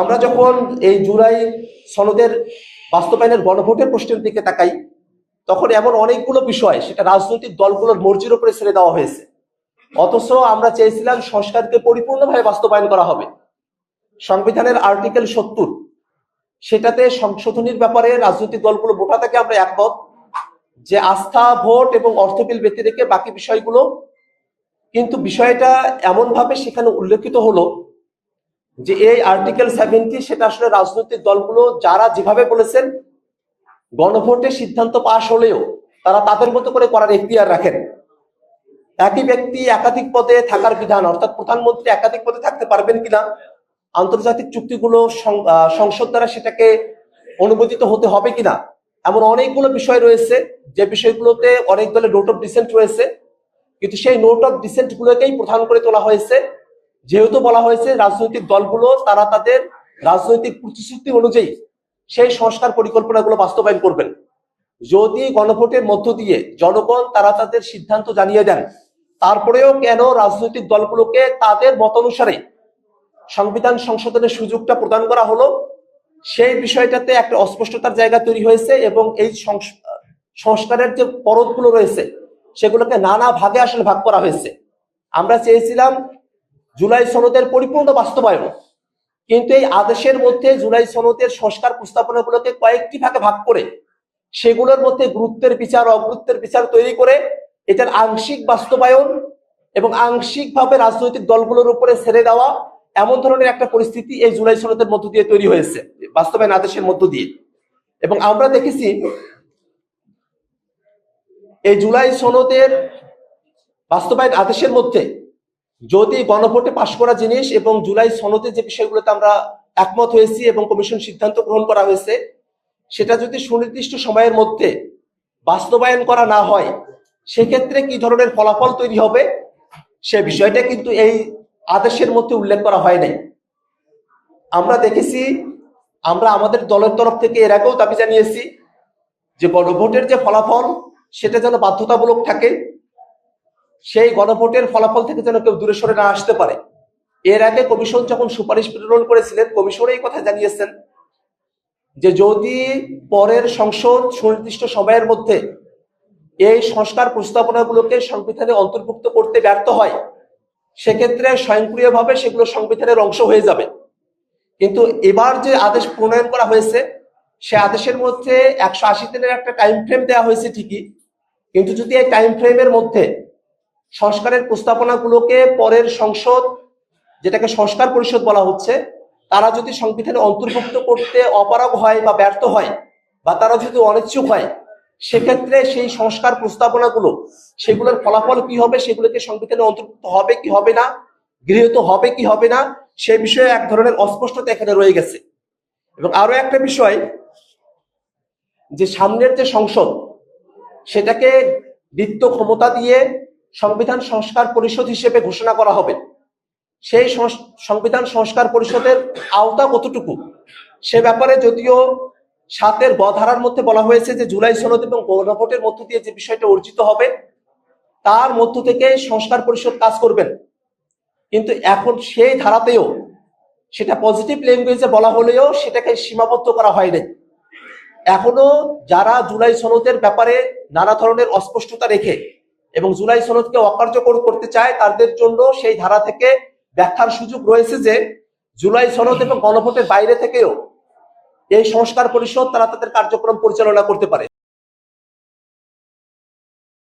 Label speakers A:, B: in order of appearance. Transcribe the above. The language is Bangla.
A: আমরা যখন এই জুলাই সনদের বাস্তবায়নের গণভোটের প্রশ্নের দিকে তাকাই, তখন এমন অনেকগুলো বিষয়, সেটা রাজনৈতিক দলগুলোর মর্জির উপরে ছেড়ে দেওয়া হয়েছে। অথচ আমরা চেয়েছিলাম সংস্কারকে পরিপূর্ণভাবে বাস্তবায়ন করা হবে। সংবিধানের আর্টিকেল সত্তর, সেটাতে সংশোধনীর ব্যাপারে রাজনৈতিক দলগুলো মোটা থেকে আমরা একমত যে আস্থা, ভোট এবং অর্থ বিল ব্যতি রেখে বাকি বিষয়গুলো, কিন্তু বিষয়টা এমন ভাবে সেখানে উল্লেখিত হলো যে এই আর্টিকেল সেভেন্টি সেটা আসলে রাজনৈতিক দলগুলো যারা যেভাবে বলেছেন গণভোটের সিদ্ধান্ত পাশ হলেও তারা তাদের মতো করে করার এখতিয়ার রাখেন। একই ব্যক্তি একাধিক পদে থাকার বিধান, অর্থাৎ প্রধানমন্ত্রী একাধিক পদে থাকতে পারবেন কিনা, আন্তর্জাতিক চুক্তিগুলো সংসদ দ্বারা সেটাকে অনুমোদিত হতে হবে কিনা, এমন অনেকগুলো বিষয় রয়েছে। যে বিষয়গুলোতে অনেক দলের নোট অফ ডিসেন্ট রয়েছে, কিন্তু সেই নোট অফ ডিসেন্ট গুলোকেই প্রধান করে তোলা হয়েছে। যেহেতু বলা হয়েছে রাজনৈতিক দলগুলো, তারা তাদের রাজনৈতিক প্রতিশ্রুতি অনুযায়ী সেই সংস্কার পরিকল্পনাগুলো বাস্তবায়ন করবেন। যদি গণভোটের মধ্য দিয়ে জনগণ তারা তাদের সিদ্ধান্ত জানিয়ে দেন, তারপরেও কেন রাজনৈতিক দলগুলোকে তাদের মত অনুসারে সংবিধান সংশোধনের সুযোগটা প্রদান করা হলো, সেই বিষয়টাতে একটা অস্পষ্টতার জায়গা তৈরি হয়েছে এবং এই সংস- সংস্কারের যে পরতগুলো রয়েছে, সেগুলোকে নানা ভাগে আসলে ভাগ করা হয়েছে। আমরা চেয়েছিলাম জুলাই সনদের পরিপূর্ণ বাস্তবায়ন। কিন্তু এই আদেশের মধ্যে জুলাই সনদের সংস্কার প্রস্তাবনাগুলোকে কয়েকটি ভাগে ভাগ করে, সেগুলোর মধ্যে গুরুত্বের বিচার, অগুরুত্বের বিচার তৈরি করে এটার আংশিক বাস্তবায়ন এবং আংশিকভাবে রাজনৈতিক দলগুলোর উপরে ছেড়ে দেওয়া এমন ধরনের একটা পরিস্থিতি এই জুলাই সনদের মধ্য দিয়ে তৈরি হয়েছে, বাস্তবায়ন আদেশের মধ্য দিয়ে। এবং আমরা দেখেছি এই জুলাই সনদের বাস্তবায়ন আদেশের মধ্যে যদি গণভোটে পাশ করা জিনিস এবং জুলাই সনদে যে বিষয়গুলোতে আমরা একমত হয়েছি এবং কমিশন সিদ্ধান্ত গ্রহণ করা হয়েছে, সেটা যদি সুনির্দিষ্ট সময়ের মধ্যে বাস্তবায়ন করা না হয়, সেক্ষেত্রে কি ধরনের ফলাফল তৈরি হবে? সে বিষয়টা কিন্তু এই আদেশের মধ্যে উল্লেখ করা হয় নাই। আমরা দেখেছি, আমরা আমাদের দলের তরফ থেকে এর আগেও দাবি জানিয়েছি যে গণভোটের যে ফলাফল, সেটা যেন বাধ্যতামূলক থাকে। সেই গণভোটের ফলাফল থেকে যেন কেউ দূরে সরে না আসতে পারে। এর আগে কমিশন যখন সুপারিশ প্রেরণ করেছিলেন কমিশন এই কথা জানিয়েছেন যে যদি পরের সংসদ সুনির্দিষ্ট সময়ের মধ্যে এই সংস্কার প্রস্তাবনাগুলোকে সংবিধানে অন্তর্ভুক্ত করতে ব্যর্থ হয়, সেক্ষেত্রে স্বয়ংক্রিয়ভাবে সেগুলো সংবিধানের অংশ হয়ে যাবে। কিন্তু এবার যে আদেশ প্রণয়ন করা হয়েছে, সে আদেশের মধ্যে একশো আশি দিনের একটা টাইম ফ্রেম দেওয়া হয়েছে ঠিকই, কিন্তু যদি এই টাইম ফ্রেমের মধ্যে সংস্কারের প্রস্তাবনাগুলোকে পরের সংসদ, যেটাকে সংস্কার পরিষদ বলা হচ্ছে, তারা যদি সংবিধানে অন্তর্ভুক্ত করতে অপারগ হয় বা ব্যর্থ হয়, বা তারা যদি অনিচ্ছুক হয়, সেক্ষেত্রে সেই সংস্কার প্রস্তাবনাগুলো, সেগুলোর ফলাফল কি হবে, সেগুলোকে সংবিধানে অন্তর্ভুক্ত হবে কি হবে না, গৃহীত হবে কি হবে না, সে বিষয়ে এক ধরনের অস্পষ্টতা এখানে রয়ে গেছে। এবং আরও একটা বিষয়, যে সামনের যে সংসদ, সেটাকে বৃত্ত ক্ষমতা দিয়ে সংবিধান সংস্কার পরিষদ হিসেবে ঘোষণা করা হবে। সেই সংবিধান সংস্কার পরিষদের আওতা কতটুকু? সে ব্যাপারে যদিও সাতের গ ধারার মধ্যে বলা হয়েছে যে জুলাই সনদ এবং গণভোটের মধ্য দিয়ে যে বিষয়টা অর্জিত হবে, তার মধ্য থেকে সংস্কার পরিষদ কাজ করবেন। কিন্তু এখন সেই ধারাতেও সেটা পজিটিভ ল্যাঙ্গুয়েজে বলা হলেও সেটাকে সীমাবদ্ধ করা হয়নি। এখনও যারা জুলাই সনদের ব্যাপারে নানা ধরনের অস্পষ্টতা রেখে এবং জুলাই সনদকে অকার্যকর করতে চায় তাদের জন্য সেই ধারা থেকে ব্যাখ্যার সুযোগ রয়েছে যে জুলাই সনদ এবং গণভোটের বাইরে থেকেও এই সংস্কার পরিষদ তারা তাদের কার্যক্রম পরিচালনা করতে পারে।